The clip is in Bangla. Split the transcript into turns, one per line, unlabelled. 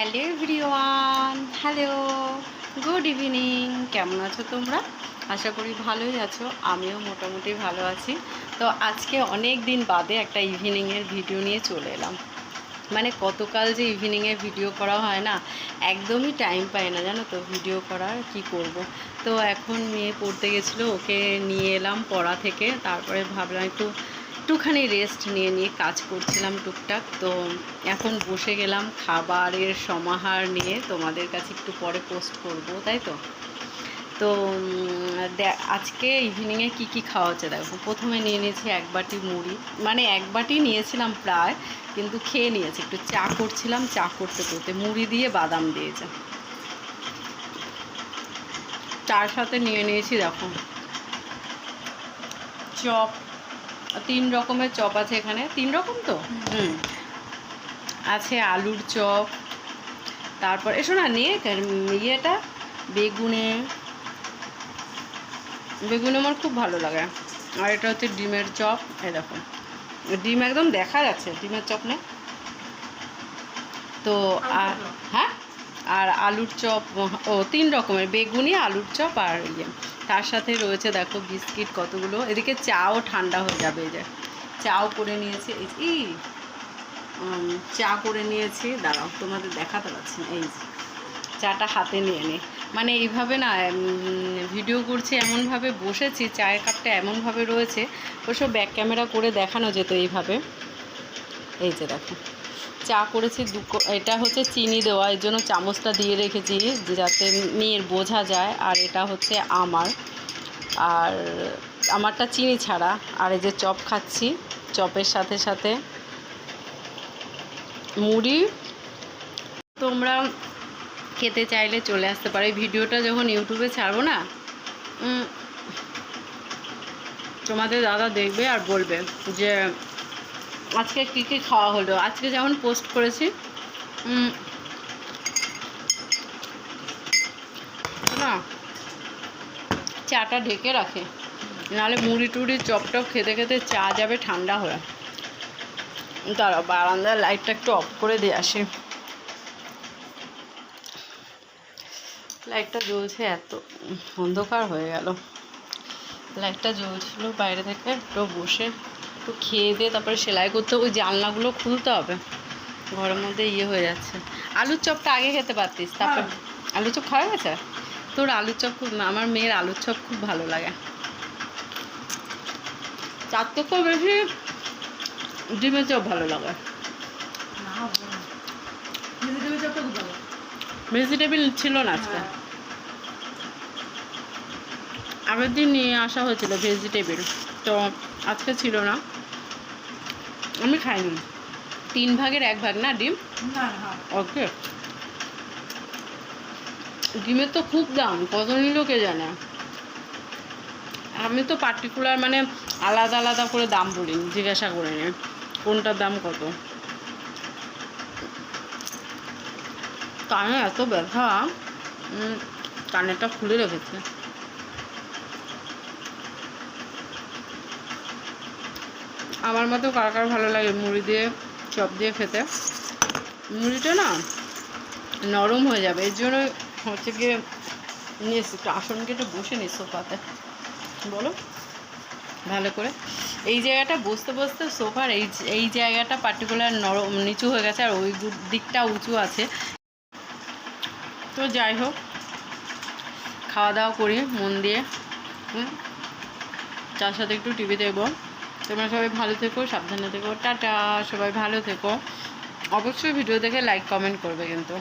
Hello everyone, hello, good evening, কেমন আছো তোমরা? আশা করি ভালোই আছো, আমিও মোটামুটি ভালো আছি। তো আজকে অনেক দিন বাদে একটা ইভিনিংয়ের ভিডিও নিয়ে চলে এলাম। মানে কতকাল যে ইভিনিংয়ে ভিডিও করা হয় না, একদমই টাইম পাই না, জানো তো ভিডিও করার কি করব? তো এখন মেয়ে পড়তে গেছিল, ওকে নিয়ে এলাম পড়া থেকে, তারপরে ভাবলাম একটু একটুখানি রেস্ট নিয়ে নিয়ে কাজ করছিলাম টুকটাক। তো এখন বসে গেলাম খাবারের সমাহার নিয়ে। তোমাদের কাছে একটু পরে পোস্ট করব, তাই তো? তো আজকে ইভিনিংয়ে কি কি খাওয়া হচ্ছে? দেখো, প্রথমে নিয়ে নিয়েছি এক বাটি মুড়ি। মানে এক বাটি নিয়েছিলাম প্রায়, কিন্তু খেয়ে নিয়েছি। একটু চা করছিলাম, চা করতে করতে মুড়ি দিয়ে বাদাম দিয়েছে। চার সাথে নিয়ে নিয়েছি, দেখো, চপ তিন রকমের চপ আছে এখানে। তিন রকম তো? হুম। আছে আলুর চপ তারপর এসো না নিয়ে ইয়েটা বেগুনে। বেগুন আমার খুব ভালো লাগে। আর এটা হচ্ছে ডিমের চপ দেখো। ডিম একদম দেখা যাচ্ছে ডিমের চপ নে? তো আর হ্যাঁ? আর আলুর চপ ও তিন রকমের বেগুনি আলুর চপ আর ইয়ে। তার সাথে রয়েছে, দেখো বিস্কিট কতগুলো। এদিকে চাও ঠান্ডা হয়ে যাবে, এই যে চাও করে নিয়েছি, এই চা করে নিয়েছি। দাঁড়াও, তোমাদের দেখাতে পারছি না, এই চাটা হাতে নিয়ে নে। মানে এইভাবে না ভিডিও করছি এমনভাবে, বসেছি, চায়ের কাপটা এমনভাবে রয়েছে ওসব ব্যাক ক্যামেরা করে দেখানো যেত এইভাবে। এই যে, দেখো। চা করেছি, দু এটা হচ্ছে চিনি দেওয়া, এর জন্য চামচটা দিয়ে রেখেছি যাতে মেয়ের বোঝা যায়, আর এটা হচ্ছে আমার। আর আমারটা চিনি ছাড়া। আর এই যে চপ খাচ্ছি, চপের সাথে সাথে। মুড়ি। তোমরা খেতে চাইলে চলে আসতে পারো। ভিডিওটা যখন ইউটিউবে ছাড়বো না তোমাদের দাদা দেখবে আর বলবে যে আজকে কী কী খাওয়া হলো? আজকে যেমন পোস্ট করেছি না, চাটা ঢেকে রাখে। নাহলে মুড়ি টুড়ি, চপ টপ খেতে খেতে চা যাবে ঠান্ডা হয়ে। দাঁড়াও বারান্দার লাইটটা একটু অফ করে দিয়ে আসি। লাইটটা জ্বলছে এত, অন্ধকার হয়ে গেল। লাইটটা জ্বলছিল বাইরে থেকে একটু বসে একটু খেয়ে দিয়ে তারপরে সেলাই করতে ওই জানলাগুলো খুলতে হবে। ঘরের মধ্যে ইয়ে হয়ে যাচ্ছে। আলুর চপটা আগে খেতে পারতিস? তারপর আলুর চপ খাওয়া গেছে তোর আলুর চপ খুব আমার মেয়ের আলুর চপ খুব ভালো লাগে। চার থেকেও বেশি ডিমের চপ ভালো লাগে। ভেজিটেবিল ছিল না আজকে। আগের দিন নিয়ে আসা হয়েছিল ভেজিটেবিল। তো আজকে ছিল না। আমি খাইনি। তিন ভাগের এক ভাগ না ডিম? ওকে। ডিমের তো খুব দাম কত নিল কে জানে? আমি তো পার্টিকুলার মানে আলাদা আলাদা করে দাম বলিনি জিজ্ঞাসা করে নি কোনটার দাম কত? কানে এত ব্যথা কানেরটা খুলে রেখেছে। আমার মতো কার কার ভালো লাগে? মুড়ি দিয়ে, চপ দিয়ে খেতে। মুড়িটা না নরম হয়ে যাবে। এর জন্য হচ্ছে গিয়ে এসছি একটু আসন কেটে বসে নিস সোফাতে। বলো? ভালো করে। এই জায়গাটা বসতে বসতে সোফার এই এই জায়গাটা পার্টিকুলার নরম, নিচু হয়ে গেছে আর ওই দিকটা উঁচু আছে। তো যাই হোক, খাওয়া দাওয়া করি মন দিয়ে। তার সাথে একটু টিভি দেখব। তোমরা সবাই ভালো থেকো, সাবধানে থেকো। টাটা, সবাই ভালো থেকো। অবশ্যই ভিডিও দেখে লাইক কমেন্ট করবে কিন্তু।